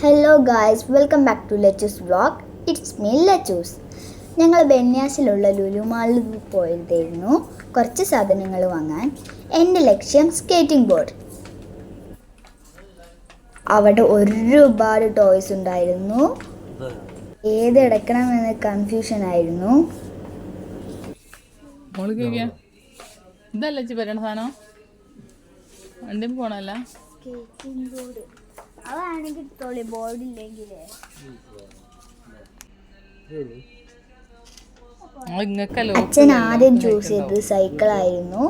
Hello guys welcome back to Lechus vlog it's me Lechus ഞങ്ങൾ ബെന്യാസിലുള്ള ലുലു മാളിൽ പോയതായിരുന്നു. കുറച്ച് സാധനങ്ങൾ വാങ്ങാൻ. എന്റെ ലക്ഷ്യം സ്കേറ്റിംഗ് ബോർഡ് അവിടെ ഒരുപാട് ടോയ്സ് ഉണ്ടായിരുന്നു. ഏത് എടുക്കണമെന്ന് കൺഫ്യൂഷൻ ആയിരുന്നു. ഇതല്ലേ പോണല്ലോ സാധനം? വണ്ടി പോണല്ല സ്കേറ്റിംഗ് ബോർഡ് അതാണെങ്കിൽ ബോർഡ് ഇല്ലെങ്കിലേ ഇങ്ങക്കല്ലോ അച്ഛൻ ആദ്യം ചൂസ് ചെയ്തത് സൈക്കിളായിരുന്നു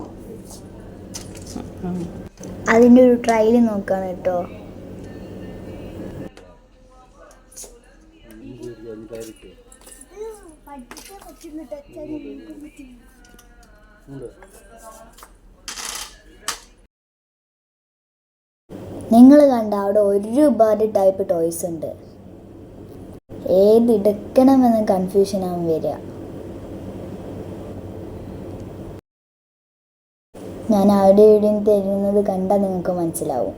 അതിന്റെ ഒരു ട്രയൽ നോക്കാണ് കേട്ടോ. നിങ്ങൾ കണ്ട അവിടെ ഒരുപാട് ടൈപ്പ് ടോയ്സ് ഉണ്ട്. ഏത് എടുക്കണമെന്ന് കൺഫ്യൂഷൻ ആവും വരിക. ഞാൻ അവിടെ എവിടെയും തരുന്നത് കണ്ടാൽ നിങ്ങൾക്ക് മനസ്സിലാവും.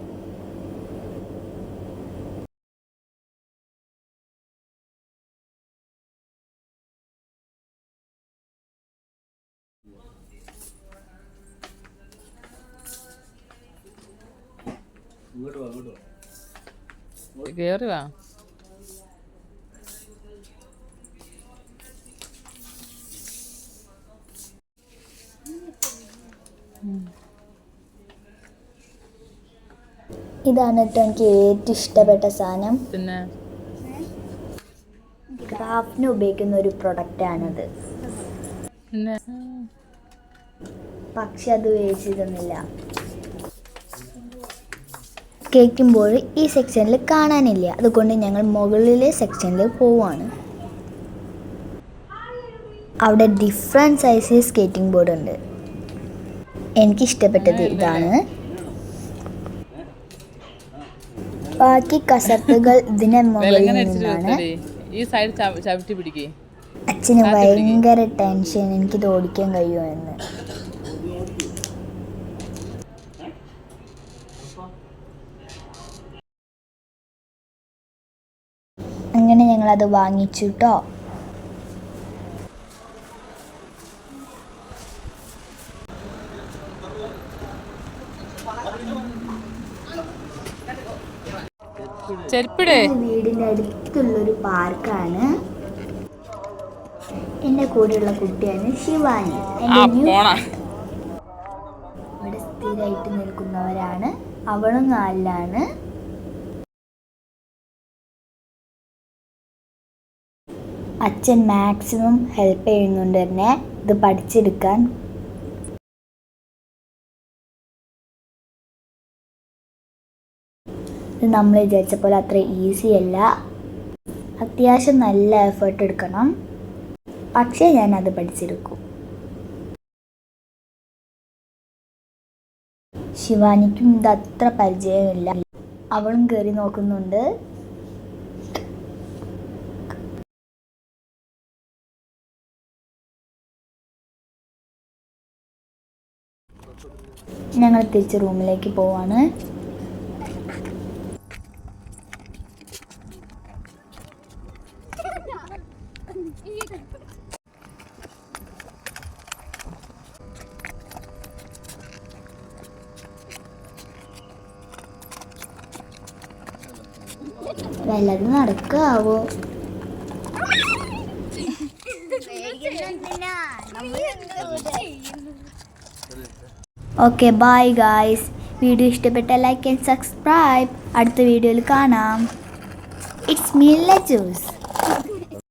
കേറി വാ. ഇതാണ് കേട്ടോ എനിക്ക് ഏറ്റവും ഇഷ്ടപ്പെട്ട സാധനം. പിന്നെ? ക്രാഫ്റ്റിന് ഉപയോഗിക്കുന്ന ഒരു പ്രൊഡക്റ്റാണിത് പിന്നെ? പക്ഷെ അത് വേവിച്ചിരുന്നില്ല കേൾക്കുമ്പോൾ ഈ സെക്ഷനിൽ കാണാനില്ല. അതുകൊണ്ട് ഞങ്ങൾ മുകളിലെ സെക്ഷനിൽ പോവാണ്. അവിടെ ഡിഫറെന്റ് സൈസിൽ സ്കേറ്റിംഗ് ബോർഡ് ഉണ്ട്. എനിക്ക് ഇഷ്ടപ്പെട്ടത് ഇതാണ്. ബാക്കി കസർത്തുകൾ ഇതിനെ മുകളിൽ നിന്നാണ്. അച്ഛന് ഭയങ്കര ടെൻഷൻ എനിക്കിത് ഓടിക്കാൻ കഴിയുമോ എന്ന് അങ്ങനെ ഞങ്ങളത് വാങ്ങിച്ചു കേട്ടോ വീടിന്റെ അടുത്തുള്ളൊരു പാർക്കാണ്. എന്റെ കൂടെയുള്ള കുട്ടിയാണ് ശിവാനി. ഇവിടെ സ്ഥിരമായിട്ട് നിൽക്കുന്നവരാണ്. അവളും നാലിലാണ്. അച്ഛൻ മാക്സിമം ഹെൽപ്പ് ചെയ്യുന്നുണ്ട് തന്നെ ഇത് പഠിച്ചെടുക്കാൻ. ഇത് നമ്മൾ വിചാരിച്ച പോലെ അത്ര ഈസി അല്ല. അത്യാവശ്യം നല്ല എഫേർട്ട് എടുക്കണം. പക്ഷേ ഞാൻ അത് പഠിച്ചെടുക്കും. ശിവാനിക്കും ഇത് അത്ര പരിചയമില്ല. അവളും കയറി നോക്കുന്നുണ്ട്. ഞങ്ങൾ തിരിച്ച് റൂമിലേക്ക് പോവാണ്. വല്ലതും നടക്കാവോ? ഓക്കെ ബൈ ഗായ്സ് വീഡിയോ ഇഷ്ടപ്പെട്ട ലൈക്ക് ആൻഡ് സബ്സ്ക്രൈബ് അടുത്ത വീഡിയോയിൽ കാണാം. It's me ലെജൂസ്